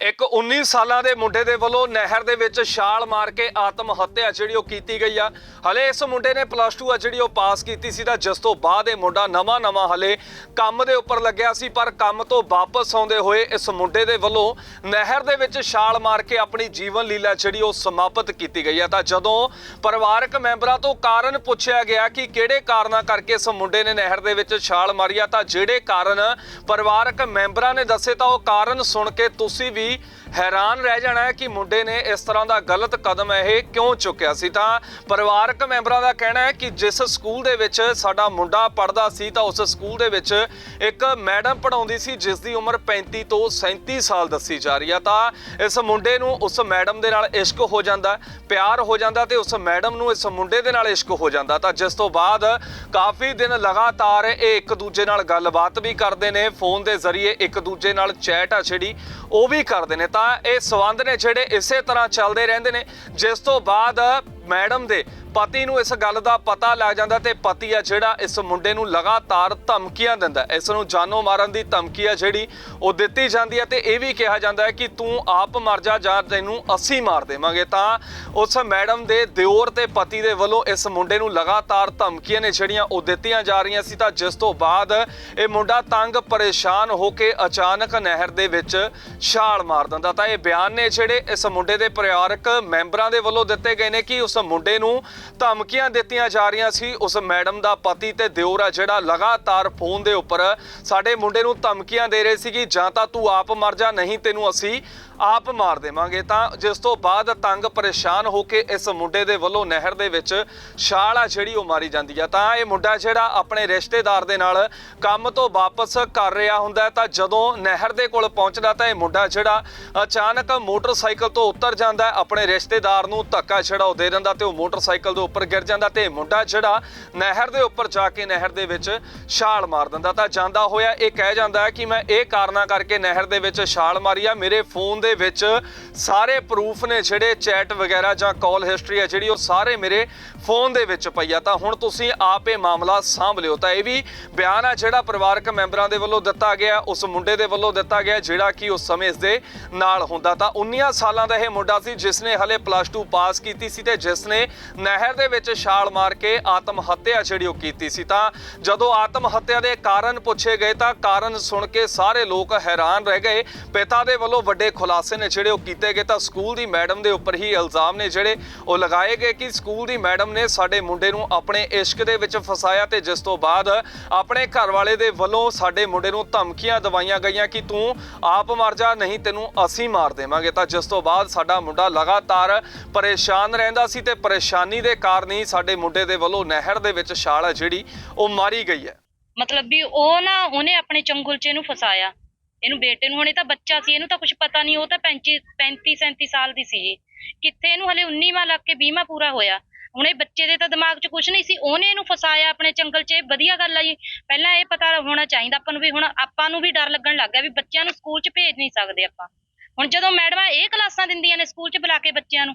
ਇੱਕ 19 ਸਾਲਾਂ ਦੇ ਮੁੰਡੇ ਦੇ ਵੱਲੋਂ ਨਹਿਰ ਦੇ ਵਿੱਚ ਛਾਲ ਮਾਰ ਕੇ ਆਤਮ ਹੱਤਿਆ ਜਿਹੜੀ ਉਹ ਕੀਤੀ ਗਈ ਆ। ਹਲੇ ਇਸ ਮੁੰਡੇ ਨੇ ਪਲੱਸ 2 ਆ ਜਿਹੜੀ ਉਹ ਪਾਸ ਕੀਤੀ ਸੀ ਤਾਂ ਜਿਸ ਤੋਂ ਬਾਅਦ ਇਹ ਮੁੰਡਾ ਨਵਾਂ ਨਵਾਂ ਹਲੇ ਕੰਮ ਦੇ ਉੱਪਰ ਲੱਗਿਆ ਸੀ, ਪਰ ਕੰਮ ਤੋਂ ਵਾਪਸ ਆਉਂਦੇ ਹੋਏ ਇਸ ਮੁੰਡੇ ਦੇ ਵੱਲੋਂ ਨਹਿਰ ਦੇ ਵਿੱਚ ਛਾਲ ਮਾਰ ਕੇ ਆਪਣੀ ਜੀਵਨ ਲੀਲਾ ਜਿਹੜੀ ਉਹ ਸਮਾਪਤ ਕੀਤੀ ਗਈ ਆ। ਤਾਂ ਜਦੋਂ ਪਰਿਵਾਰਕ ਮੈਂਬਰਾਂ ਤੋਂ ਕਾਰਨ ਪੁੱਛਿਆ ਗਿਆ ਕਿ ਕਿਹੜੇ ਕਾਰਨਾਂ ਕਰਕੇ ਇਸ ਮੁੰਡੇ ਨੇ ਨਹਿਰ ਦੇ ਵਿੱਚ ਛਾਲ ਮਾਰੀ ਆ, ਤਾਂ ਜਿਹੜੇ ਕਾਰਨ ਪਰਿਵਾਰਕ ਮੈਂਬਰਾਂ ਨੇ ਦੱਸੇ ਤਾਂ ਉਹ ਕਾਰਨ ਸੁਣ ਕੇ ਤੁਸੀਂ ਵੀ ਹੈਰਾਨ ਰਹਿ ਜਾਣਾ ਹੈ ਕਿ ਮੁੰਡੇ ਨੇ ਇਸ ਤਰ੍ਹਾਂ ਦਾ ਗਲਤ ਕਦਮ ਇਹ ਕਿਉਂ ਚੁੱਕਿਆ ਸੀ। ਤਾਂ ਪਰਿਵਾਰਕ ਮੈਂਬਰਾਂ ਦਾ ਕਹਿਣਾ ਹੈ ਕਿ ਜਿਸ ਸਕੂਲ ਦੇ ਵਿੱਚ ਸਾਡਾ ਮੁੰਡਾ ਪੜਦਾ ਸੀ, ਤਾਂ ਉਸ ਸਕੂਲ ਦੇ ਵਿੱਚ ਇੱਕ ਮੈਡਮ ਪੜਾਉਂਦੀ ਸੀ, ਜਿਸ ਦੀ ਉਮਰ 35 ਤੋਂ 37 ਸਾਲ ਦੱਸੀ ਜਾ ਰਹੀ ਆ। ਤਾਂ ਇਸ ਮੁੰਡੇ ਨੂੰ ਉਸ ਮੈਡਮ ਦੇ ਨਾਲ ਇਸ਼ਕ ਹੋ ਜਾਂਦਾ, ਪਿਆਰ ਹੋ ਜਾਂਦਾ ਤੇ ਉਸ ਮੈਡਮ ਨੂੰ ਇਸ ਮੁੰਡੇ ਦੇ ਨਾਲ ਇਸ਼ਕ ਹੋ ਜਾਂਦਾ। ਤਾਂ ਜਿਸ ਤੋਂ ਬਾਅਦ ਕਾਫੀ ਦਿਨ ਲਗਾਤਾਰ ਇਹ ਇੱਕ ਦੂਜੇ ਨਾਲ ਗੱਲਬਾਤ ਵੀ ਕਰਦੇ ਨੇ, ਫੋਨ ਦੇ ਜ਼ਰੀਏ ਇੱਕ ਦੂਜੇ ਨਾਲ ਚੈਟ ਆ ਜਿਹੜੀ ਉਹ ਵੀ ਕਰ ਕਰਦੇ ਨੇ ਤਾਂ ਇਹ ਸਬੰਧ ਨੇ ਜਿਹੜੇ ਇਸੇ ਤਰ੍ਹਾਂ ਚੱਲਦੇ ਰਹਿੰਦੇ ਨੇ, ਜਿਸ ਤੋਂ ਬਾਅਦ ਮੈਡਮ ਦੇ ਪਤੀ ਨੂੰ ਇਸ ਗੱਲ ਦਾ ਪਤਾ ਲੱਗ ਜਾਂਦਾ ਤੇ ਪਤੀ ਆ ਜਿਹੜਾ ਇਸ ਮੁੰਡੇ ਨੂੰ ਲਗਾਤਾਰ ਧਮਕੀਆਂ ਦਿੰਦਾ ਇਸ ਨੂੰ ਜਾਨੋਂ ਮਾਰਨ ਦੀ ਧਮਕੀ ਆ ਜਿਹੜੀ ਉਹ ਦਿੱਤੀ ਜਾਂਦੀ ਹੈ ਤੇ ਇਹ ਵੀ ਕਿਹਾ ਜਾਂਦਾ ਹੈ ਕਿ ਤੂੰ ਆਪ ਮਰ ਜਾ, ਜਾਂ ਤੈਨੂੰ ਅਸੀਂ ਮਾਰ ਦੇਵਾਂਗੇ। ਤਾਂ ਉਸ ਮੈਡਮ ਦੇ ਦਿਓਰ ਤੇ ਪਤੀ ਦੇ ਵੱਲੋਂ ਇਸ ਮੁੰਡੇ ਨੂੰ ਲਗਾਤਾਰ ਧਮਕੀਆਂ ਨੇ ਜਿਹੜੀਆਂ ਉਹ ਦਿੱਤੀਆਂ ਜਾ ਰਹੀਆਂ ਸੀ। ਤਾਂ ਜਿਸ ਤੋਂ ਬਾਅਦ ਇਹ ਮੁੰਡਾ ਤੰਗ ਪਰੇਸ਼ਾਨ ਹੋ ਕੇ ਅਚਾਨਕ ਨਹਿਰ ਦੇ ਵਿੱਚ ਛਾਲ ਮਾਰ ਦਿੰਦਾ। ਤਾਂ ਇਹ ਬਿਆਨ ਨੇ ਜਿਹੜੇ ਇਸ ਮੁੰਡੇ ਦੇ ਪਰਿਵਾਰਕ ਮੈਂਬਰਾਂ ਦੇ ਵੱਲੋਂ ਦਿੱਤੇ ਗਏ ਨੇ ਕਿ ਉਸ ਮੁੰਡੇ ਨੂੰ ਧਮਕੀਆਂ ਦਿੱਤੀਆਂ ਜਾ ਰਹੀਆਂ ਸੀ। ਉਸ ਮੈਡਮ ਦਾ ਪਤੀ ਤੇ ਦਿਓਰ ਆ ਜਿਹੜਾ ਲਗਾਤਾਰ ਫੋਨ ਦੇ ਉੱਪਰ ਸਾਡੇ ਮੁੰਡੇ ਨੂੰ ਧਮਕੀਆਂ ਦੇ ਰਹੇ ਸੀ ਕਿ ਜਾਂ ਤਾਂ ਤੂੰ ਆਪ ਮਰ ਜਾ, ਨਹੀਂ ਤੈਨੂੰ ਅਸੀਂ ਆਪ ਮਾਰ ਦੇਵਾਂਗੇ, ਤਾਂ ਜਿਸ ਤੋਂ ਬਾਅਦ ਤੰਗ ਪਰੇਸ਼ਾਨ ਹੋ ਕੇ ਇਸ ਮੁੰਡੇ ਦੇ ਵੱਲੋਂ ਨਹਿਰ ਦੇ ਵਿੱਚ ਛਾਲ ਆ ਜਿਹੜੀ ਉਹ ਮਾਰੀ ਜਾਂਦੀ ਆ। ਤਾਂ ਇਹ ਮੁੰਡਾ ਜਿਹੜਾ ਆਪਣੇ ਰਿਸ਼ਤੇਦਾਰ ਦੇ ਨਾਲ ਕੰਮ ਤੋਂ ਵਾਪਸ ਕਰ ਰਿਹਾ ਹੁੰਦਾ ਤਾਂ ਜਦੋਂ ਨਹਿਰ ਦੇ ਕੋਲ ਪਹੁੰਚਦਾ ਤਾਂ ਇਹ ਮੁੰਡਾ ਜਿਹੜਾ ਅਚਾਨਕ ਮੋਟਰਸਾਈਕਲ ਤੋਂ ਉਤਰ ਜਾਂਦਾ ਆਪਣੇ ਰਿਸ਼ਤੇਦਾਰ ਨੂੰ ਧੱਕਾ ਜਿਹੜਾ ਉਹ ਦੇ ਦਿੰਦਾ ਤੇ ਉਹ ਮੋਟਰਸਾਈਕਲ ਦੇ ਉੱਪਰ ਗਿਰ ਜਾਂਦਾ ਤੇ ਇਹ ਮੁੰਡਾ ਜਿਹੜਾ ਨਹਿਰ ਦੇ ਉੱਪਰ ਜਾ ਕੇ ਨਹਿਰ ਦੇ ਵਿੱਚ ਛਾਲ ਮਾਰ ਦਿੰਦਾ। ਤਾਂ ਜਾਂਦਾ ਹੋਇਆ ਇਹ ਕਹਿ ਜਾਂਦਾ ਹੈ ਕਿ ਮੈਂ ਇਹ ਕਾਰਨਾਂ ਕਰਕੇ ਨਹਿਰ ਦੇ ਵਿੱਚ ਛਾਲ ਮਾਰੀ ਆ, ਮੇਰੇ ਫੋਨ ਦੇ ਵਿੱਚ ਸਾਰੇ ਪ੍ਰੂਫ ਨੇ ਜਿਹੜੇ ਚੈਟ ਵਗੈਰਾ ਜਾਂ ਕਾਲ ਹਿਸਟਰੀ ਹੈ ਜਿਹੜੀ ਉਹ ਸਾਰੇ ਮੇਰੇ ਫੋਨ ਦੇ ਵਿੱਚ ਪਈ ਆ। ਤਾਂ ਹੁਣ ਤੁਸੀਂ ਆਪ ਇਹ ਮਾਮਲਾ ਸਾਂਭ ਲਿਓ। ਤਾਂ ਇਹ ਵੀ ਬਿਆਨ ਆ ਜਿਹੜਾ ਪਰਿਵਾਰਕ ਮੈਂਬਰਾਂ ਦੇ ਵੱਲੋਂ ਦਿੱਤਾ ਗਿਆ, ਉਸ ਮੁੰਡੇ ਦੇ ਵੱਲੋਂ ਦਿੱਤਾ ਗਿਆ, ਜਿਹੜਾ ਕਿ ਉਸ ਸਮੇਂ ਇਸ ਦੇ ਨਾਲ ਹੁੰਦਾ। ਤਾਂ 19 ਸਾਲਾਂ ਦਾ ਇਹ ਮੁੰਡਾ ਸੀ, ਜਿਸ ਨੇ ਹਲੇ ਪਲੱਸ 2 ਪਾਸ ਕੀਤੀ ਸੀ ਤੇ ਜਿਸ ਨੇ ਨਹਿਰ ਦੇ ਵਿੱਚ ਛਾਲ ਮਾਰ ਕੇ ਆਤਮ ਹੱਤਿਆ ਜਿਹੜੀ ਉਹ ਕੀਤੀ ਸੀ। ਤਾਂ ਜਦੋਂ ਆਤਮ ਹੱਤਿਆ ਦੇ ਕਾਰਨ ਪੁੱਛੇ ਗਏ ਤਾਂ ਕਾਰਨ ਸੁਣ ਕੇ ਸਾਰੇ ਲੋਕ ਹੈਰਾਨ ਰਹਿ ਗਏ। ਪਿਤਾ ਦੇ ਵੱਲੋਂ ਵੱਡੇ ਖੁਲਾਸੇ ਨੇ ਜਿਹੜੇ ਉਹ ਕੀਤੇ ਗਏ ਤਾਂ ਸਕੂਲ ਦੀ ਮੈਡਮ ਦੇ ਉੱਪਰ ਹੀ ਇਲਜ਼ਾਮ ਨੇ ਜਿਹੜੇ ਉਹ ਲਗਾਏ ਗਏ ਕਿ ਸਕੂਲ ਦੀ ਮੈਡਮ ਨੇ ਸਾਡੇ ਮੁੰਡੇ ਨੂੰ ਆਪਣੇ ਇਸ਼ਕ ਦੇ ਵਿੱਚ ਫਸਾਇਆ ਤੇ ਜਿਸ ਤੋਂ ਬਾਅਦ ਆਪਣੇ ਘਰ ਵਾਲੇ ਦੇ ਵੱਲੋਂ ਸਾਡੇ ਮੁੰਡੇ ਨੂੰ ਧਮਕੀਆਂ ਦਵਾਈਆਂ ਗਈਆਂ ਕਿ ਤੂੰ ਆਪ ਮਰ ਜਾ, ਨਹੀਂ ਤੈਨੂੰ ਅਸੀਂ ਮਾਰ ਦੇਵਾਂਗੇ। ਤਾਂ ਜਿਸ ਤੋਂ ਬਾਅਦ ਸਾਡਾ ਮੁੰਡਾ ਲਗਾਤਾਰ ਪਰੇਸ਼ਾਨ ਰਹਿੰਦਾ ਸੀ ਤੇ ਪਰੇਸ਼ਾਨੀ ਦੇ ਕਾਰਨ ਹੀ ਸਾਡੇ ਮੁੰਡੇ ਦੇ ਵੱਲੋਂ ਨਹਿਰ ਦੇ ਵਿੱਚ ਛਾਲ ਹੈ ਜਿਹੜੀ ਉਹ ਮਾਰੀ ਗਈ ਹੈ। ਮਤਲਬ ਵੀ ਉਹ ਨਾ, ਉਹਨੇ ਆਪਣੇ ਚੰਗੁਲ 'ਚ ਫਸਾਇਆ। ਇਹਨੂੰ ਬੇਟੇ ਨੂੰ, ਹੁਣੇ ਤਾਂ ਬੱਚਾ ਸੀ, ਇਹਨੂੰ ਤਾਂ ਕੁਝ ਪਤਾ ਨਹੀਂ, ਉਹ ਤਾਂ 35 35 37 ਸਾਲ ਦੀ ਸੀ ਕਿੱਥੇ ਇਹਨੂੰ ਹਲੇ 19ਵਾਂ ਲੱਗ ਕੇ 20ਵਾਂ ਪੂਰਾ ਹੋਇਆ। ਹੁਣ ਇਹ ਬੱਚੇ ਦੇ ਤਾਂ ਦਿਮਾਗ 'ਚ ਕੁਝ ਨਹੀਂ ਸੀ, ਉਹਨੇ ਇਹਨੂੰ ਫਸਾਇਆ ਆਪਣੇ ਚੰਗਲ 'ਚ, ਇਹ ਵਧੀਆ ਗੱਲ ਆ ਜੀ। ਪਹਿਲਾਂ ਇਹ ਪਤਾ ਹੋਣਾ ਚਾਹੀਦਾ ਆਪਾਂ ਨੂੰ ਵੀ, ਹੁਣ ਆਪਾਂ ਨੂੰ ਵੀ ਡਰ ਲੱਗਣ ਲੱਗ ਗਿਆ ਵੀ ਬੱਚਿਆਂ ਨੂੰ ਸਕੂਲ 'ਚ ਭੇਜ ਨਹੀਂ ਸਕਦੇ ਆਪਾਂ। ਹੁਣ ਜਦੋਂ ਮੈਡਮਾਂ ਇਹ ਕਲਾਸਾਂ ਦਿੰਦੀਆਂ ਨੇ ਸਕੂਲ 'ਚ ਬੁਲਾ ਕੇ ਬੱਚਿਆਂ ਨੂੰ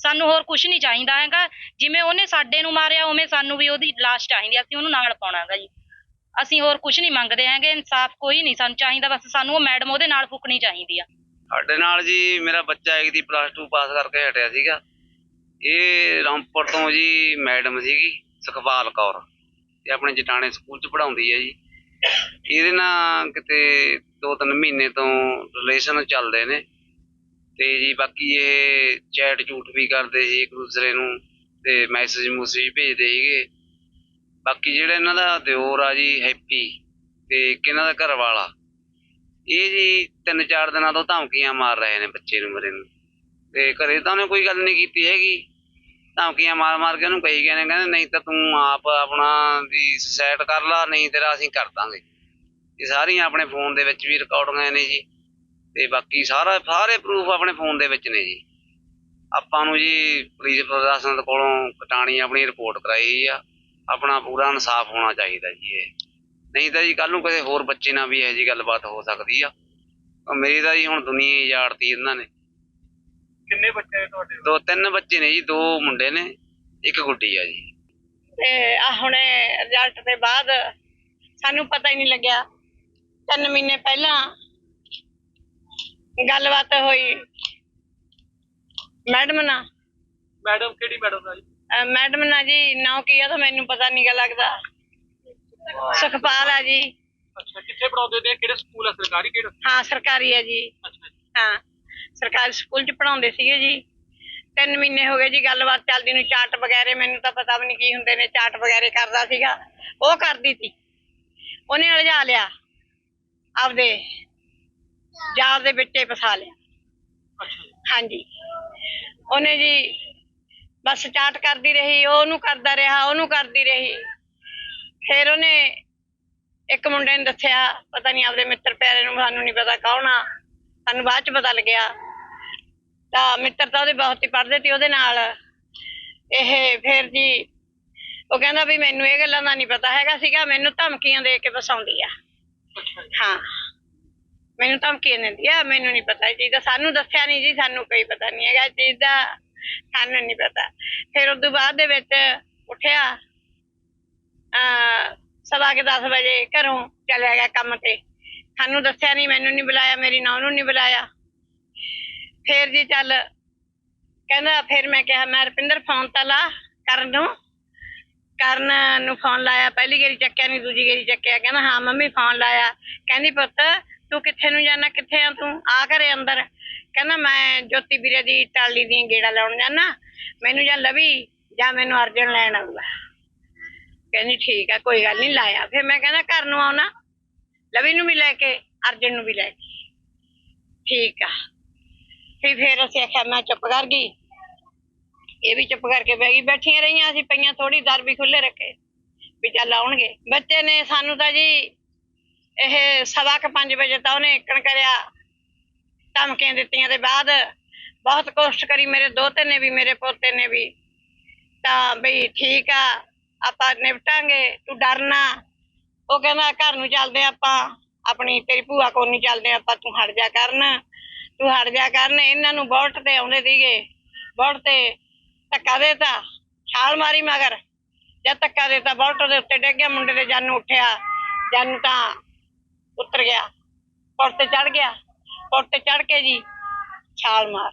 ਸਾਨੂੰ ਹੋਰ ਕੁਝ ਨਹੀਂ ਚਾਹੀਦਾ ਹੈਗਾ। ਜਿਵੇਂ ਉਹਨੇ ਸਾਡੇ ਨੂੰ ਮਾਰਿਆ ਉਵੇਂ ਸਾਨੂੰ ਵੀ ਉਹਦੀ ਲਾਸ਼ ਚਾਹੀਦੀ ਆ, ਅਸੀਂ ਉਹਨੂੰ ਨਾਲ ਪਾਉਣਾਗਾ ਜੀ। ਅਸੀਂ ਹੋਰ ਕੁਝ ਨਹੀਂ ਮੰਗਦੇ ਹੈਗੇ ਇਨਸਾਫ ਕੋਈ ਨਹੀਂ ਸਾਨੂੰ ਚਾਹੀਦਾ। ਬਸ ਸਾਨੂੰ ਉਹ ਮੈਡਮ ਉਹਦੇ ਨਾਲ ਫੁਕਣੀ ਚਾਹੀਦੀ ਆ। ਸਾਡੇ ਨਾਲ ਜੀ ਮੇਰਾ ਬੱਚਾ ਇੱਕ ਦੀ ਪਲੱਸ 2 ਪਾਸ ਕਰਕੇ ਹਟਿਆ ਸੀਗਾ। ਇਹ ਰਾਮਪੁਰ ਤੋਂ ਜੀ ਮੈਡਮ ਸੀਗੀ ਸੁਖਪਾਲ ਕੌਰ। ਤੇ ਆਪਣੇ ਜਟਾਣੇ ਸਕੂਲ ਚ ਪੜਾਉਂਦੀ ਹੈ ਜੀ। ਇਹਦੇ ਨਾਲ ਕਿਤੇ ਦੋ ਤਿੰਨ ਮਹੀਨੇ ਤੋਂ ਰਿਲੇਸ਼ਨ ਚੱਲਦੇ ਨੇ। ਤੇ ਜੀ ਬਾਕੀ ਇਹ ਚੈਟ ਝੂਠ ਵੀ ਕਰਦੇ ਸੀ ਇੱਕ ਦੂਸਰੇ ਨੂੰ ਤੇ ਮੈਸੇਜ ਮੂਸੇਜ ਭੇਜਦੇ ਸੀਗੇ। ਬਾਕੀ ਜਿਹੜਾ ਇਹਨਾਂ ਦਾ ਦਿਓਰ ਆ ਜੀ, ਹੈਪੀ, ਤੇ ਇੱਕ ਇਹਨਾਂ ਦਾ ਘਰ ਵਾਲਾ ਇਹ ਜੀ ਤਿੰਨ ਚਾਰ ਦਿਨਾਂ ਤੋਂ ਧਮਕੀਆਂ ਮਾਰ ਰਹੇ ਨੇ ਬੱਚੇ ਨੂੰ, ਮੇਰੇ ਨੂੰ। ਤੇ ਘਰੇ ਤਾਂ ਉਹਨੇ ਕੋਈ ਗੱਲ ਨਹੀਂ ਕੀਤੀ ਹੈਗੀ। ਧਮਕੀਆਂ ਮਾਰ ਮਾਰ ਕੇ ਉਹਨੂੰ ਕਹੀ ਗਏ ਨੇ, ਕਹਿੰਦੇ ਨਹੀਂ ਤਾਂ ਤੂੰ ਆਪ ਆਪਣਾ ਵੀ ਸੁਸਾਇਡ ਕਰ ਲਾ, ਨਹੀਂ ਤੇਰਾ ਅਸੀਂ ਕਰ ਦਾਂਗੇ। ਇਹ ਸਾਰੀਆਂ ਆਪਣੇ ਫੋਨ ਦੇ ਵਿੱਚ ਵੀ ਰਿਕਾਰਡਿੰਗਾਂ ਨੇ ਜੀ। ਤੇ ਬਾਕੀ ਸਾਰਾ ਸਾਰੇ ਪ੍ਰੂਫ ਆਪਣੇ ਫੋਨ ਦੇ ਵਿੱਚ ਨੇ ਜੀ। ਆਪਾਂ ਨੂੰ ਜੀ ਪੁਲਿਸ ਪ੍ਰਸ਼ਾਸਨ ਕੋਲੋਂ ਕਟਾਣੀ ਆਪਣੀ ਰਿਪੋਰਟ ਕਰਾਈ ਆ। ਆਪਣਾ ਪੂਰਾ ਇਨਸਾਫ ਹੋਣਾ ਚਾਹੀਦਾ ਜੀ ਇਹ। ਨਹੀਂ ਤਾਂ ਜੀ ਕੱਲ ਨੂੰ ਕਿਸੇ ਹੋਰ ਬੱਚੇ ਨਾਲ ਵੀ ਇਹੋ ਜੀ ਗੱਲਬਾਤ ਹੋ ਸਕਦੀ ਆ। ਉਹ ਮੇਰੀ ਤਾਂ ਜੀ ਹੁਣ ਦੁਨੀਆ ਹੀ ਉਜਾੜਤੀ ਇਹਨਾਂ ਨੇ। ਕਿੰਨੇ ਬੱਚੇ ਨੇ ਤੁਹਾਡੇ? ਦੋ ਤਿੰਨ ਬੱਚੇ ਨੇ ਜੀ ਦੋ ਮੁੰਡੇ ਨੇ ਇੱਕ ਗੁੱਡੀ ਆ ਜੀ। ਤੇ ਆ ਹੁਣੇ ਰਿਜ਼ਲਟ ਦੇ ਬਾਅਦ ਸਾਨੂੰ ਪਤਾ ਹੀ ਨਹੀਂ ਲੱਗਿਆ। ਤਿੰਨ ਮਹੀਨੇ ਪਹਿਲਾਂ ਗੱਲਬਾਤ ਹੋਈ। ਮੈਡਮ ਨਾਲ। ਮੈਡਮ ਕਿਹੜੀ ਮੈਡਮ ਦਾ ਜੀ? ਅਹ ਮੈਡਮ ਨਾਲ ਜੀ ਨਾਂ ਕੀ ਆ ਤਾਂ ਮੈਨੂੰ ਪਤਾ ਨਹੀਂ ਗਾ ਲੱਗਦਾ। ਸੁਖਪਾਲ ਆ ਜੀ। ਅੱਛਾ ਕਿੱਥੇ ਪੜਾਉਂਦੇ ਨੇ? ਕਿਹੜੇ ਸਕੂਲ ਆ? ਸਰਕਾਰੀ ਕਿਹੜਾ ਹਾਂ ਸਰਕਾਰੀ ਆ ਜੀ। ਅੱਛਾ ਹਾਂ ਸਰਕਾਰੀ ਸਕੂਲ ਚ ਪੜਾਉਂਦੇ ਸੀਗੇ ਜੀ। ਤਿੰਨ ਮਹੀਨੇ ਹੋ ਗਏ ਜੀ ਗੱਲਬਾਤ ਚੱਲਦੀ ਨੂੰ। ਚਾਟ ਵਗੈਰੇ ਮੈਨੂੰ ਤਾਂ ਪਤਾ ਵੀ ਨਹੀਂ ਕੀ ਹੁੰਦੇ ਨੇ। ਚਾਟ ਵਗੈਰੇ ਕਰਦਾ ਸੀਗਾ। ਉਹ ਕਰਦੀ ਸੀ ਉਹਨੇ ਅਲਝਾ ਲਿਆ। ਆਪਦੇ ਜਾਲ ਦੇ ਵਿੱਚੇ ਫਸਾ ਲਿਆ। ਹਾਂਜੀ। ਉਹਨੇ ਜੀ ਬਸ ਚਾਟ ਕਰਦੀ ਰਹੀ ਉਹ ਉਹਨੂੰ ਕਰਦਾ ਰਿਹਾ ਉਹਨੂੰ ਕਰਦੀ ਰਹੀ। ਫਿਰ ਉਹਨੇ ਇੱਕ ਮੁੰਡੇ ਨੇ ਦੱਸਿਆ ਪਤਾ ਨਹੀਂ ਆਪਦੇ ਮਿੱਤਰ ਪਿਆਰੇ ਨੂੰ ਸਾਨੂੰ ਨਹੀਂ ਪਤਾ ਕੌਣ ਆ। ਸਾਨੂੰ ਬਾਅਦ ਚ ਪਤਾ ਲੱਗਿਆ। ਤਾਂ ਮਿੱਤਰ ਤਾਂ ਉਹਦੇ ਬਹੁਤ ਹੀ ਪੜ੍ਹਦੇ ਸੀ ਉਹਦੇ ਨਾਲ ਇਹ ਫਿਰ ਜੀ ਉਹ ਕਹਿੰਦਾ ਵੀ ਮੈਨੂੰ ਇਹ ਗੱਲਾਂ ਦਾ ਨਹੀਂ ਪਤਾ ਹੈਗਾ ਸੀਗਾ ਮੈਨੂੰ ਧਮਕੀਆਂ ਦੇ ਕੇ ਫਸਾਉਂਦੀ ਆ। ਹਾਂ। ਮੈਨੂੰ ਧਮਕੀ ਦਿੰਦੀ ਆ, ਮੈਨੂੰ ਨਹੀਂ ਪਤਾ ਇਹ ਚੀਜ਼ ਦਾ। ਸਾਨੂੰ ਦੱਸਿਆ ਨਹੀਂ ਜੀ, ਸਾਨੂੰ ਕੋਈ ਪਤਾ ਨਹੀਂ ਹੈਗਾ ਇਹ ਚੀਜ਼ ਦਾ। ਸਾਨੂੰ ਨਹੀਂ ਪਤਾ। ਫਿਰ ਉਸ ਤੋਂ ਬਾਅਦ ਦੇ ਵਿੱਚ ਉੱਠਿਆ। ਆ ਸਵਾ ਕੇ 10 ਵਜੇ ਘਰੋਂ ਚਲਿਆ ਗਿਆ ਕੰਮ ਤੇ। ਸਾਨੂੰ ਦੱਸਿਆ ਨਹੀਂ ਮੈਨੂੰ ਨਹੀਂ ਬੁਲਾਇਆ, ਮੇਰੀ ਨੌਂ ਨੂੰ ਨਹੀਂ ਬੁਲਾਇਆ। ਫਿਰ ਜੀ ਚੱਲ ਕਹਿੰਦਾ, ਫਿਰ ਮੈਂ ਕਿਹਾ, ਮੈਂ ਰਪਿੰਦਰ ਫੋਨ ਤਾਂ ਲਾ, ਕਰਨ ਨੂੰ। ਕਰਨ ਨੂੰ ਫੋਨ ਲਾਇਆ, ਪਹਿਲੀ ਗੇਰੀ ਚੱਕਿਆ ਨਹੀਂ ਦੂਜੀ ਗੇਰੀ ਚੱਕਿਆ। ਕਹਿੰਦਾ, ਹਾਂ, ਮੰਮੀ ਫੋਨ ਲਾਇਆ। ਕਹਿੰਦੀ, ਪੁੱਤ ਤੂੰ ਕਿੱਥੇ ਨੂੰ ਜਾਣਾ ਕਿੱਥੇ ਆ ਤੂੰ? ਆ ਘਰੇ ਅੰਦਰ। ਕਹਿੰਦਾ, ਮੈਂ ਜੋਤੀ ਵੀਰੇ ਦੀ ਟਾਲੀ ਦੀਆਂ ਗੇੜਾ ਲਾਉਣ ਜਾਣਾ ਮੈਨੂੰ ਜਾਂ ਲਵੀ, ਜਾਂ ਮੈਨੂੰ ਅਰਜਨ ਲੈਣ ਆਊਗਾ। ਕਹਿੰਦੀ, ਠੀਕ ਆ, ਕੋਈ ਗੱਲ ਨਹੀਂ, ਲਾਇਆ। ਫਿਰ ਮੈਂ ਕਹਿੰਦਾ, ਘਰ ਨੂੰ ਆਉਣਾ। ਲਵੀ ਨੂੰ ਵੀ ਲੈ ਕੇ, ਅਰਜਨ ਨੂੰ ਵੀ ਲੈ ਕੇ। ਠੀਕ ਆ। ਫਿਰ ਫਿਰ ਅਸੀਂ ਆਖਿਆ, ਮੈਂ ਚੁੱਪ ਕਰ ਗਈ। ਇਹ ਵੀ ਚੁੱਪ ਕਰਕੇ ਬਹਿ ਗਈ। ਬੈਠੀਆਂ ਰਹੀਆਂ ਅਸੀਂ ਪਈਆਂ ਥੋੜੀ ਦਰ ਵੀ ਖੁੱਲੇ ਰੱਖੇ। ਵੀ ਚੱਲ ਆਉਣਗੇ। ਬੱਚੇ ਨੇ ਸਾਨੂੰ ਤਾਂ ਜੀ ਇਹ ਸਵਾ ਕੁ ਪੰਜ ਵਜੇ ਤਾਂ ਉਹਨੇ ਇੱਕਣ ਕਰਿਆ, ਧਮਕੀਆਂ ਦਿੱਤੀਆਂ ਤੇ ਬਾਅਦ ਬਹੁਤ ਕੋਸ਼ਿਸ਼ ਕਰੀ ਮੇਰੇ ਦੋਤੇ ਨੇ ਵੀ, ਮੇਰੇ ਪੋਤੇ ਨੇ ਵੀ। ਤਾਂ ਬਈ ਠੀਕ ਆ, ਆਪਾਂ ਨਿਪਟਾਂਗੇ, ਤੂੰ ਡਰਨਾ। ਉਹ ਕਹਿੰਦਾ, ਘਰ ਨੂੰ ਚੱਲਦੇ ਆਪਾਂ, ਆਪਣੀ ਤੇਰੀ ਭੂਆ ਕੋਲ ਨਹੀਂ ਚੱਲਦੇ ਆਪਾਂ, ਤੂੰ ਹਟ ਜਾ ਕਰਨ। ਤੂੰ ਹਟ ਜਾ ਕਰਨ, ਇਹਨਾਂ ਨੂੰ ਬੋਲਟ ਤੇ ਆਉਂਦੇ ਸੀਗੇ। ਬੋਲਟ ਤੇ ਧੱਕਾ ਦੇਤਾ, ਛਾਲ ਮਾਰੀ ਮਗਰ। ਜਦ ਧੱਕਾ ਦੇਤਾ ਬੋਲਟ ਦੇ ਉੱਤੇ ਡਿੱਗ ਗਿਆ, ਮੁੰਡੇ ਦੇ ਜਾਨੂੰ ਉੱਠਿਆ। ਜਾਨੂੰ ਤਾਂ ਉਤਰ ਗਿਆ। ਪੁਲ ਤੇ ਚੜ ਗਿਆ। ਪੁਲ ਤੇ ਚੜ ਕੇ ਜੀ ਛਾਲ ਮਾਰ।